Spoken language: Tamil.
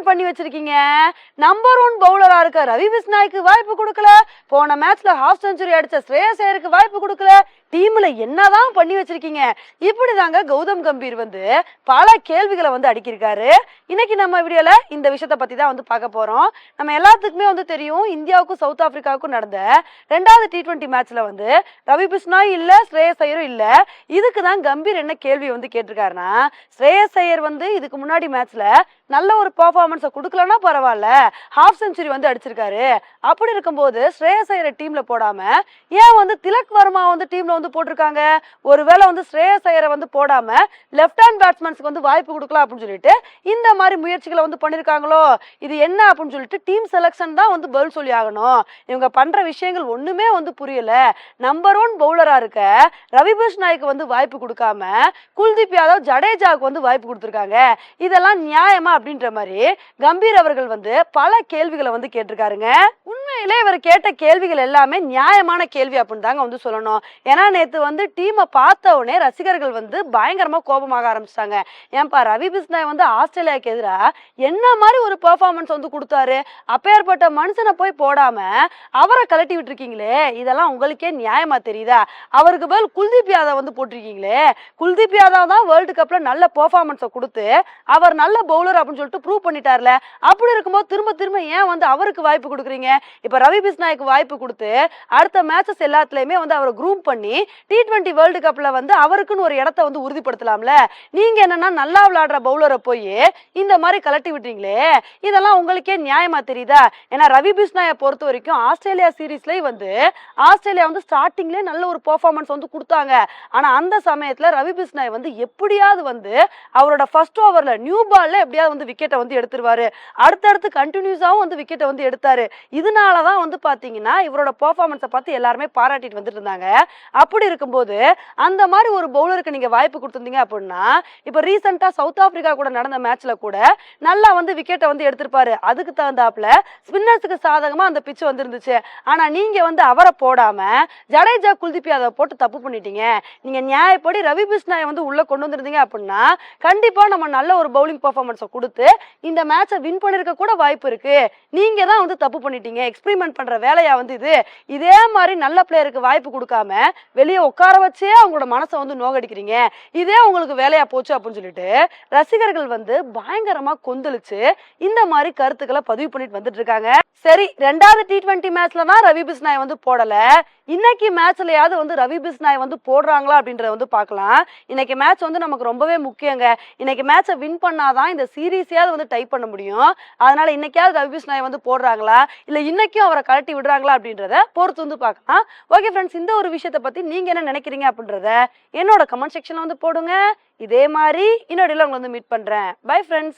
எக்ஸ்பெரிமெண்ட் பண்ணி வச்சிருக்கீங்க. நம்பர் ஒன் பவுலரா இருக்க ரவி பிஸ்னாய்க்கு வாய்ப்பு கொடுக்கல. போன மேட்ச்ல ஹாஃப் செஞ்சுரி அடிச்ச ஸ்ரேயஸ் ஐயருக்கு வாய்ப்பு கொடுக்கல. டீம்ல என்னதான் பண்ணி வச்சிருக்கீங்க? இப்படிதாங்க கௌதம் கம்பீர் வந்து பல கேள்விகளை வந்து அடிக்கிருக்காரு இன்னைக்கு நம்ம வீடியோல இந்த விஷயத்த பத்தி தான் வந்து பார்க்க போறோம். நம்ம எல்லாத்துக்குமே வந்து தெரியும் இந்தியாவுக்கும் சவுத் ஆப்பிரிக்காவுக்கும் நடந்த ரெண்டாவது டி ட்வெண்ட்டி மேட்ச்ல வந்து ரவி பிஸ்னாய் இல்ல ஸ்ரேயஸ் ஐயரும் இல்ல. இதுக்கு தான் கம்பீர் என்ன கேள்வி வந்து கேட்டிருக்காருன்னா ஸ்ரேயஸ் ஐயர் வந்து இதுக்கு முன்னாடி மேட்ச்ல நல்ல ஒரு பர்ஃபார்மன்ஸை கொடுக்கலன்னா பரவாயில்ல. ஹாஃப் செஞ்சுரி வந்து அடிச்சிருக்காரு. அப்படி இருக்கும்போது ஸ்ரேயஸ் ஐயரை டீம்ல போடாம ஏன் வந்து திலக் வர்மா வந்து டீம்ல வந்து போட்டிருக்காங்க. ஒருவேளை வந்து ஸ்ரேயஸ் ஐயரை வந்து போடாம லெஃப்ட் ஹேண்ட் பேட்ஸ்மேன்ஸ்க்கு வந்து வாய்ப்பு கொடுக்கலாம் அப்படின்னு சொல்லிட்டு இந்த மாதிரி முயற்சிகளை வந்து பண்ணிருக்காங்களோ? இது என்ன அப்படின்னு சொல்லிட்டு டீம் செலெக்ஷன் தான் வந்து பதில் சொல்லி ஆகணும். இவங்க பண்ற விஷயங்கள் ஒண்ணுமே வந்து புரியல. நம்பர் ஒன் பவுலரா இருக்க ரவிபூஷ் நாய்க்கு வந்து வாய்ப்பு கொடுக்காம குல்தீப் யாதவ் ஜடேஜாவுக்கு வந்து வாய்ப்பு கொடுத்துருக்காங்க. இதெல்லாம் நியாயமா அப்படின்ற மாதிரி கம்பீர் அவர்கள் வந்து பல கேள்விகளை வந்து கேட்டிருக்காருங்க. உண்மையிலே இவர் கேட்ட கேள்விகள் எல்லாமே நியாயமான கேள்வி அப்படின்னு தாங்க வந்து சொல்லணும். ஏன்னா நேத்து வந்து டீமை பார்த்த உடனே ரசிகர்கள் வந்து பயங்கரமா கோபமாக ஆரம்பிச்சிட்டாங்க. ஏன்பா ரவி பிஸ்னாய் வந்து ஆஸ்திரேலியாவுக்கு எதிராக என்ன மாதிரி ஒரு பெர்ஃபார்மன்ஸ் வந்து கொடுத்தாரு? அப்பேற்பட்ட மனுஷனை போய் போடாம அவரை கலட்டி விட்டுருக்கீங்களே? இதெல்லாம் உங்களுக்கே நியாயமா தெரியுதா? அவருக்கு பதில் குல்தீப் யாதவ் வந்து போட்டிருக்கீங்களே? குல்தீப் யாதவ் தான் வேர்ல்டு கப்ல நல்ல பெர்ஃபார்மன்ஸை கொடுத்து அவர் நல்ல பவுலர் அப்படின்னு சொல்லிட்டு ப்ரூவ் பண்ணிட்டார்ல. அப்படி இருக்கும்போது திரும்ப திரும்ப ஏன் வந்து அவருக்கு வாய்ப்பு கொடுக்குறீங்க? இப்போ ரவி பிஸ்நாய்க்கு வாய்ப்பு கொடுத்து அடுத்த மேட்சஸ் எல்லாத்துலேயுமே வந்து அவரை குரூம் பண்ணி டி ட்வெண்ட்டி வேர்ல்டு கப்பில் வந்து அவருக்குன்னு ஒரு இடத்த வந்து உறுதிப்படுத்தலாம்ல? நீங்கள் என்னன்னா நல்லா விளையாடுற பவுலரை போய் இந்த மாதிரி கலட்டி விட்டீங்களே இதெல்லாம் உங்களுக்கே நியாயமாக தெரியுதா? ஏன்னா ரவி பிஸ்நாயை பொறுத்த வரைக்கும் ஆஸ்திரேலியா சீரீஸ்லேயும் வந்து ஆஸ்திரேலியா வந்து ஸ்டார்டிங்லேயே நல்ல ஒரு பர்ஃபார்மன்ஸ் வந்து கொடுத்தாங்க. ஆனால் அந்த சமயத்தில் ரவி பிஸ்னாய் வந்து எப்படியாவது வந்து அவரோட ஃபர்ஸ்ட் ஓவரில் நியூ பாலில் எப்படியாவது வந்து விக்கெட்டை வந்து எடுத்துருவாரு. அடுத்தடுத்து கண்டினியூஸாகவும் வந்து விக்கெட்டை வந்து எடுத்தாரு. இதனால தான் வந்து பார்த்தீங்கன்னா இவரோட பெர்ஃபார்மன்ஸை பார்த்து எல்லாருமே பாராட்டிட்டு வந்துட்டு இருந்தாங்க அப்படி இருக்கும்போது அந்த மாதிரி ஒரு பவுலருக்கு நீங்கள் வாய்ப்பு கொடுத்துருந்தீங்க அப்படின்னா இப்போ ரீசெண்டாக சவுத் ஆப்பிரிக்கா கூட நடந்த மேட்ச்சில் கூட நல்லா வந்து விக்கெட்டை வந்து எடுத்திருப்பாரு. அதுக்கு தகுந்தாப்புல ஸ்பின்னர்ஸுக்கு சாதகமாக அந்த பிச்சு வந்துருந்துச்சு. ஆனா நீங்க வந்து அவரை போடாம ஜடேஜா குல்தீப் யாதவை போட்டு தப்பு பண்ணிட்டீங்க. நீங்க நியாயப்படி ரவி பிஸ்னாயை வந்து உள்ள கொண்டு வந்திருந்தீங்க அப்படின்னா கண்டிப்பாக நம்ம நல்ல ஒரு பவுலிங் பர்ஃபார்மன்ஸை கொடுத்து இந்த மேட்சை வின் பண்ணியிருக்க கூட வாய்ப்பு இருக்கு. நீங்க தான் வந்து தப்பு பண்ணிட்டீங்க. எக்ஸ்பெரிமெண்ட் பண்ற வேலையா வந்து இது இதே மாதிரி நல்ல பிளேயருக்கு வாய்ப்பு கொடுக்காம வெளியே உட்கார வச்சே அவங்களோட மனசை வந்து நோகடிக்கிறீங்க. இதே உங்களுக்கு வேலையா போச்சு அப்படின்னு சொல்லிட்டு ரசிகர்கள் வந்து பயங்கரமா கொந்தளிச்சு இந்த மாதிரி கருத்துக்களை பதிவு பண்ணிட்டு வந்துட்டு இருக்காங்க. சரி ரெண்டாவது டி டுவெண்ட்டி மேட்ச்ல தான் ரவி பிஸ்னாய் வந்து போடல. இன்னைக்கு மேட்ச்லயாவது வந்து ரவி பிஸ்னாய் வந்து போடுறாங்களா அப்படின்றத வந்து பார்க்கலாம். இன்னைக்கு மேட்ச் வந்து நமக்கு ரொம்பவே முக்கியங்க. இன்னைக்கு மேட்சை வின் பண்ணாதான் இந்த சீரீஸையாவது வந்து டைப் பண்ண முடியும். அதனால இன்னைக்காவது ரவி பிஸ்னாய் வந்து போடுறாங்களா? இல்ல இன்னைக்கு வரைக்கும் அவரை கழட்டி விடுறாங்களா அப்படின்றத பொறுத்து வந்து பார்க்கலாம். ஓகே ஃப்ரெண்ட்ஸ் இந்த ஒரு விஷயத்தை பத்தி நீங்க என்ன நினைக்கிறீங்க அப்படின்றத என்னோட கமெண்ட் செக்ஷன்ல வந்து போடுங்க. இதே மாதிரி இன்னொரு உங்களை வந்து மீட் பண்றேன். Bye friends